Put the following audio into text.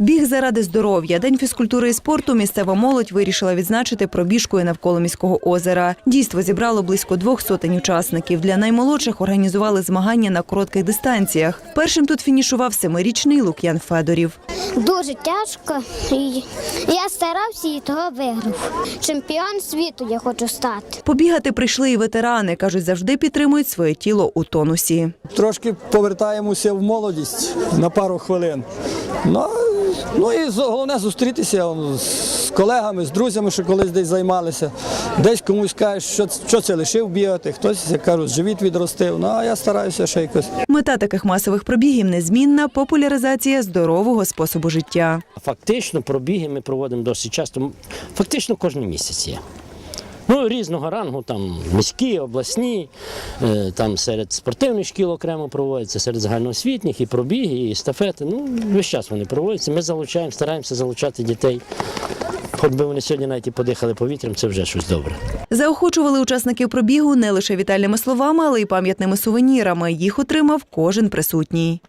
Біг заради здоров'я. День фізкультури і спорту місцева молодь вирішила відзначити пробіжкою навколо міського озера. Дійство зібрало близько двох сотень учасників. Для наймолодших організували змагання на коротких дистанціях. Першим тут фінішував семирічний Лук'ян Федорів. Дуже тяжко. І я старався і того виграв. Чемпіон світу я хочу стати. Побігати прийшли і ветерани. кажуть, завжди підтримують своє тіло у тонусі. Трошки повертаємося в молодість на пару хвилин. Ну, ну і головне зустрітися з колегами, з друзями, що колись десь займалися. Десь комусь кажеш, що, що це лишив бігати, хтось, як кажуть, живіт відростив. Ну а я стараюся ще якось. Мета таких масових пробігів незмінна популяризація здорового способу життя. Фактично пробіги ми проводимо досить часто, фактично кожен місяць є. Ну, різного рангу, там міські, обласні, е, там серед спортивних шкіл окремо проводяться, серед загальноосвітніх і пробіги, і естафети. Ну, весь час вони проводяться. Ми залучаємо, стараємося залучати дітей. Хоч би вони сьогодні навіть і подихали повітрям, це вже щось добре. Заохочували учасників пробігу не лише вітальними словами, але й пам'ятними сувенірами. Їх отримав кожен присутній.